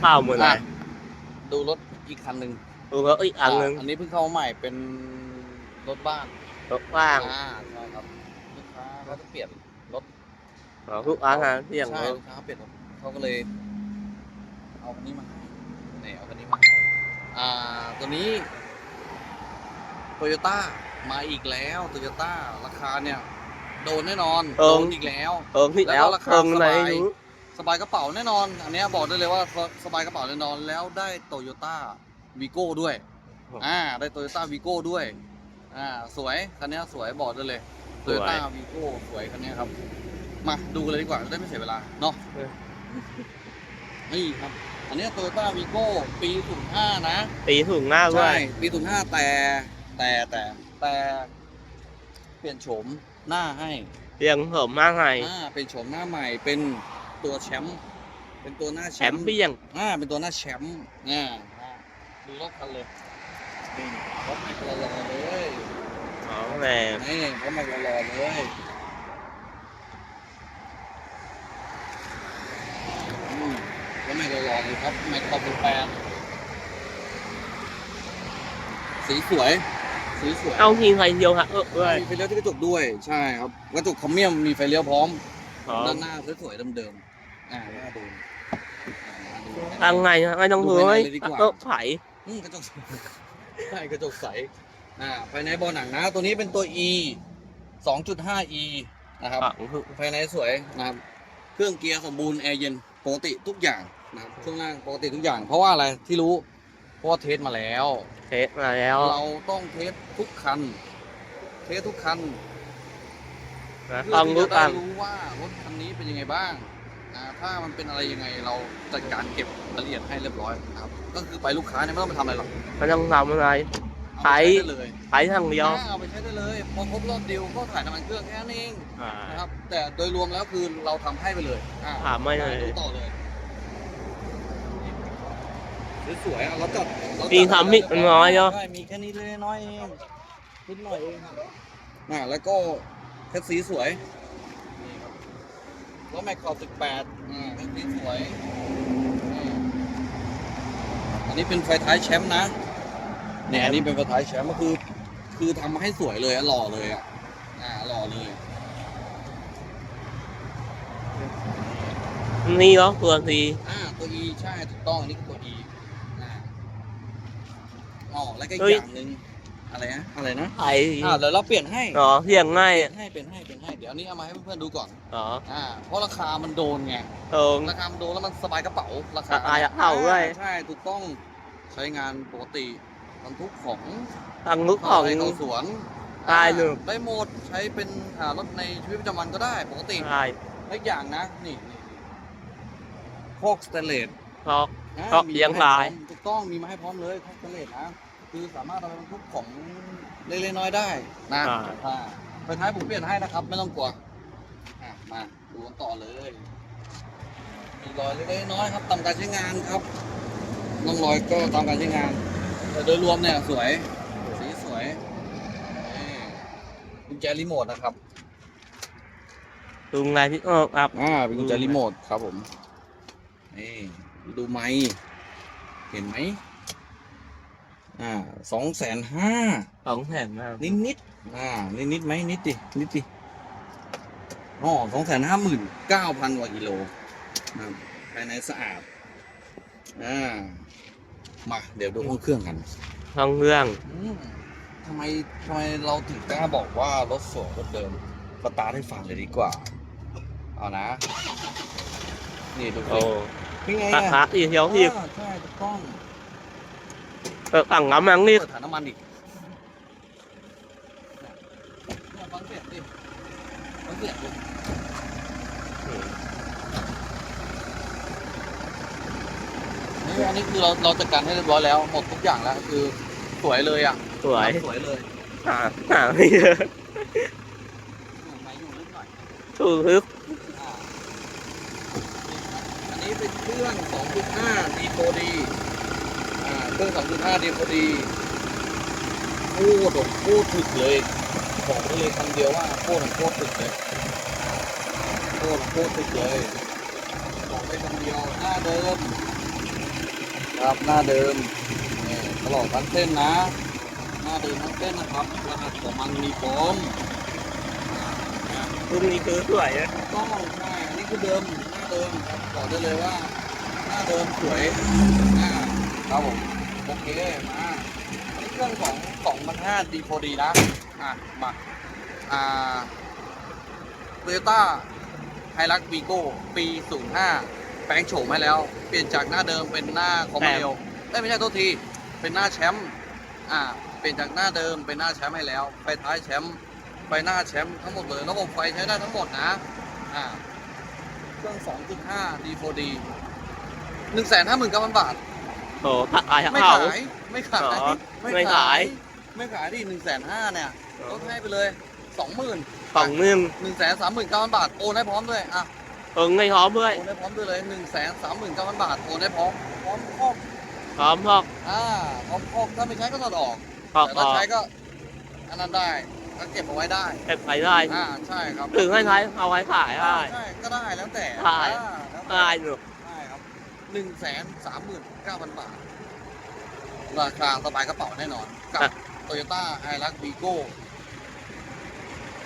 เปล่าหมดเลอะยดูรถอีกคันหนึ่งดูแล้วอีกอันหนึงอะอันนี้เพิ่งเข้ามาใหม่เป็นรถบ้านรถว่างอ่าใช่ครับลูกค้าเขาจะเปลี่ยนรถอ๋อทุกอาหารเที่ยงใช่รถลูกค้าเขาเปลี่ยนรถเขาก็เลย เอาคันนี้มาให้นี่เอาคันนี้มาให้อ่าตัวนี้โตโยต้ามาอีกแล้วโตโยต้าราคาเนี่ย โดนแน่นอนโดนอีกแล้ว เอิงที่แล้วแล้วก็ราคาเอิงไหนสบายรู้ส บายกระเป๋าแน่นอน อันเนี้ยบอกได้เลยว่าสบายกระเป๋าแน่นอนแล้วได้โตโยต้าวีโก้ด้วยอ่าได้โตโยต้าวีโก้ด้วยอ่าสวยคันเนี้ยสวยบอกได้เลยโตโยต้าวีโก้สวยคันเนี้ยครับ มาดูกันเลยดีกว่าจะได้ไม่เสียเวลาเนาะนี่ครับ อันเนี้โตโยต้าวีโก้ปีศูนย์ห้านะตีถุงหน้าด้วใช่ยปีศูนย์ห้าแต่แต่แต่แต่เปลี่ยนโฉมหน้าให้เตียงเหิมมากไงอ่าเป็นโฉมหน้าใหม่เป็น ตัวแชมป์เป็นตัวหน้าแชแชมมป์ป์เปี้ยงอ่าเป็นตัวหน้าแชมป์อ่าอ่าดูรถคันเลยนี่รถไม่กระรอเลยอ๋อแหมนี่รถไม่กระรอเลยอืมรถไม่กระรอเลยครับไม่คอเป็นแปดสีสวย สีสวย เอาทีไฟเดียวฮะเออด้วยมีไฟเลี้ยวที่กระจกด้วยใช่ครับกระจกคอมเมียมมีไฟเลี้ยวพร้อม อ๋อด้านหน้าสวยๆเดิมๆ อ่าหน้าดูอ่าหน้าดูทางไงฮะไม่ต้องดูรู้ภายไว้ในเลยดีกว่าเออไผ่อืมกระจกใช่กระจกใส อ่า ภายในเบาะหนังนะ ตัวนี้เป็นตัว e 2.5 e นะครับอะคือภายในสวยนะครับ เครื่องเกียร์สมบูรณ์แอร์เย็นปกติทุกอย่างนะครับช่วงล่างปกติทุกอย่าง เพราะว่าอะไรที่รู้ เพราะว่าเทสมาแล้ว เทสมาแล้วเราต้องเทสทุกคัน เทสทุกคันนะเพื่ต้อองที่รู้จะได้ตังรู้ว่ารถคันนี้เป็นยังไงบ้าง อ่าถ้ามันเป็นอะไรยังไงเราจัดการเก็บรายละเอียดให้เรียบร้อยนะครับ ก็คือไปลูกค้าเนี่ยไม่ต้องไปทำอะไรหรอกไม่ต้องทำอะไรเอาไปใช้ได้เลยไปทางเดียวอ่าเอาไปใช้ได้เลยพอครบรอบดิวก็ถ่ายน้ำมันเครื่องแค่นั้นเองอ่า นะครับ แต่โดยรวมแล้วคือเราทำให้ไปเลยอ่าถามไม่เลย ดูต่อเลยสวยๆอะเราจัดเราจัดมีทำอีกน้อยเนาะ ใช่มีแค่นี้เลยน้อยเองนิดหน่อยเองอ่าแล้วก็แคสสีสวยนี่ครับ แล้วแม็กขอบ18อ่าแคสสีสวยนี่อันนี้เป็นไฟท้ายแชมป์นะเนี่ยอันนี้เป็นไฟท้ายแชมป์ก็คือ คือทำมาให้สวยเลยอะหล่อเลยอะอ่าหล่อเลยนี่เหรอตัวทีอ่าตัว E ใช่ถูกต้องอันนี้คือตัว E อ่าอ๋อแล้วก็อีกเฮ้ยอย่างหนึ่ง อะไรนะอะไรนะไผ่อ่าเดี๋ยวเราเปลี่ยนให้อ๋อเที่ยงง่ายเปลี่ยนให้เปลี่ยนให้เปลี่ยนให้เดี๋ยวอันนี้เอามาให้เพื่อนๆดูก่อนอ๋ออ่าเพราะราคามันโดนไงตรง ราคามันโดนแล้วมันสบายกระเป๋าราคาสบายกระเป๋าด้วย ใช่ถูกต้องใช้งานปกติบรรทุกของทางลูกของ ไร่เข้าสวนได้เลยอ่าได้หมดใช้เป็นอ่ารถในชีวิตประจำวันก็ได้ปกติ ใช่และอีกอย่างนะนี่นี่พวกสเตนเลสเพราะอ่าครับมีเลี้ยงมาให้ลายพร้อมถูกต้องมีมาให้พร้อมเลยคอสเตเลตนะ คือสามารถเอาไปบรรทุกของเล็กๆน้อยๆได้นะอ่า อ่าไฟท้ายผมเปลี่ยนให้นะครับ ไม่ต้องกลัวอะมาดูกันต่อเลยมีรอยเล็กๆน้อยๆครับตามการใช้งานครับน้องรอยก็ตามการใช้งาน แต่โดยรวมเนี่ยสวย สีสวยนี่กุญแจรีโมทนะครับตรงไหนที่ออกครับ อ่าเป็นกุญแจรีโมทครับผม นี่ ดูไม้เห็นไหม อ่าสองแสนห้าสองแผ่นมากนิดนิดๆอ่านิดนิดๆไหมนิดดินิดดิอ๋อสองแสนห้าหมื่นเก้าพันกว่ากิโลนะครับภายในสะอาดอ่ามาเดี๋ยวดูห้องเครื่องกันท้องเรื่องอืมทำไมทำไมเราถึงกล้าบอกว่ารถสวยรถเดิมสตาร์ทให้ฟังเลยดีกว่า เอานะ นี่ดูสิโอ้เป็นไงราอะคาที่เที่ยวที่อ่าใช่ถูกต้อง เออสั่งน้ำมันนี่เปิดถังน้ำมันอีกเนี่ยฟังเสียงดิฟังเสียงดินี่อันนี้คือเราเราจัดการให้เรียบร้อยแล้ว หมดทุกอย่างแล้ว คือสวยเลยอะ สวย สวยเลยหาหาไม่เยอะมาอยู่นิดหน่อยถูกทึกอ่าอันนี้เป็นเครื่อง2.5 D4D อ่า เครื่อง 2.5 D4D โคตรโคตรถึกเลย บอกได้เลยคำเดียวว่าโคตรโคตรถึกเลยโคตรโคตรถึกเลยบอกได้เป็นคนเดียวหน้าเดิม ครับหน้าเดิมนี่ตลอดทั้งเส้นนะ หน้าเดิมทั้งเส้นนะครับรหัสของมันมีโฟมอ่ารุ่นนี้คือสวยนะต้องใช่อันนี้คือเดิมหน้าเดิมครับบอกได้เลยว่า หน้าเดิมสวยอ่าครับผม โอเค มาอันนี้เครื่องของ2,500 D4D นะ อะ มา อ่าโตโยต้าไฮรักวีโก้ปี05แปลงโฉมให้แล้ว เปลี่ยนจากหน้าเดิมเป็นหน้าคอมเมลได้ยไม่ใช่โทษที เป็นหน้าแชมป์อ่า เปลี่ยนจากหน้าเดิมเป็นหน้าแชมป์ให้แล้วไปท้ายแชมป์ไปหน้าแชมป์ทั้งหมดเลย ระบบไฟใช้ได้ทั้งหมดนะ อ่า เครื่อง 2.5 D4D 1 5 9 0 0 0 บาท โอ้ขายไม่เขา ขายไม่ขายอ๋อไม่ขาย ไม่ขายดิหนึ่งแสนห้าเนี่ยลดให้ไปเลยสองหมื่นสองหมื่นหนึ่งแสนสามหมื่นเก้าพันบาทโอนให้พร้อมด้วยอะเอิงไม่พร้อมด้วย โอนให้พร้อมด้วยเลยหนึ่งแสนสามหมื่นเก้าพันบาทโอนให้พร้อมพร้อมครอบพร้อมพอกอ่าพร้อมครอบถ้าไม่ใช้ก็ถอดออกพอกแต่อถ้าอกใช้ก็อันนั้นได้ก็เก็บเอาไว้ได้เก็บไปได้อ่าใช่ครับถึงให้ใช้เอาไว้ขายได้ ใช่ก็ได้แล้วแต่ขายอ่แล้วแต่ ได้หนู ใช่ครับหนึ่งแสนสามหมื่นเก้าพันบาท ราคาสบายกระเป๋าแน่นอน กับโตโยต้าไฮรักวีโก้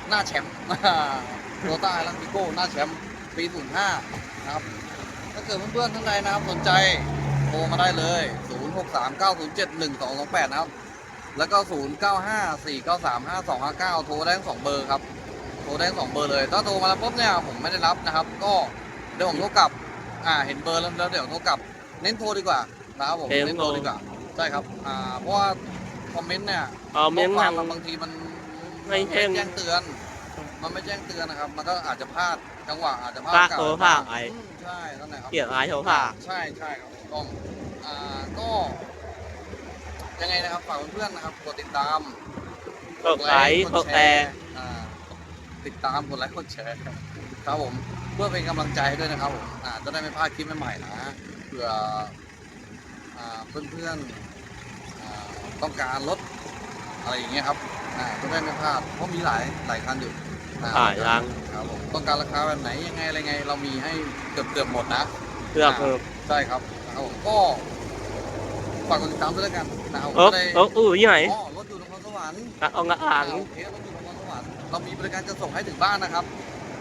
หน้าแชมป์โตโยต้าไฮรักวีโก้หน้าแชมป์ปี 05 นะครับ ถ้าเกิดเพื่อนๆท่านใดนะครับสนใจโทรมาได้เลย 0639071228 นะครับ แล้วก็ 0954935259 โทรได้ทั้งสองเบอร์ครับ โทรได้ทั้งสองเบอร์เลย ถ้าโทรมาแล้วปุ๊บเนี่ยผมไม่ได้รับนะครับ ก็เดี๋ยวผมโทรกลับ อ่าเห็นเบอร์แล้วแล้วเดี๋ยวโทรกลับ เน้นโทรดีกว่านะครับผมเน้นเน้นโทโทรรดีกว่าใช่ครับอ่าเพราะว่าคอมเมนต์เนี่ยเอาเม้นข้อความทางมันบางทีมันไม่นแจ้งแจ้งเตือน มันไม่แจ้งเตือนนะครับ มันก็อาจจะพลาดจังหวะอาจจะพลาดพลาดโอกสโทรพลาดบ้งไอ้อืมใช่นั่นแหละครับ เกี่ยวกับไอ้โทรผ่าใช่ใช่ครับถูกต้องอ่าก็ยังไงนะครับฝากเพื่อนๆนะครับกดติดตามกดไลค์กดแชร์ อ่าติดตามกดไลค์กดแชร์ครับผม เพื่อเป็นกำลังใจให้ด้วยนะครับผมอ่าจะได้ไม่พลาดคลิปใหม่ๆนะเผื่ออ่าเพื่อนๆอ่าต้องการรถอะไรอย่างเงี้ยครับอ่าจะได้ไม่พลาดเพราะมีหลายหลายคันอยู่อ่ขายยังครับผมต้องการราคาแบบไหนยังไงอะไรไง เรามีให้เกือบเกือบๆหมดนะ เลือกเออใช่ครับนะครับผมก็ฝากกดติดตามด้วยแล้วกันนะครับผมเออจะได้เอออู้ที่ไหนอ๋อรถอยู่นครสวรรค์อะเอางะอ่าง โอเครถอยู่นครสวรรค์เรามีบริการจะส่งให้ถึงบ้านนะครับ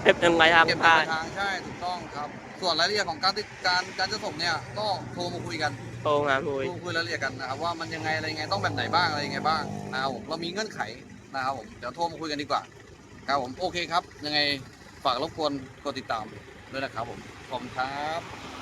เก็บยังไงทางเก็บปได้ลายทางใช่ถูกต้องครับ ส่วนรายละเอียดของการติดการการจะส่งเนี่ยก็โทรมาคุยกันโทรงานโทคุยรมาคุยรายละเอียดกันนะครับว่ามันยังไงอะไรยังไงต้องแบบไหนบ้างอะไรยังไงบ้างนะครับผมเรามีเงื่อนไขนะครับผมเดี๋ยวโทรมาคุยกันดีกว่าครับผมโอเคครับ ยังไงฝากรบกวนกดติดตามด้วยนะครับผมขอบคุณครับ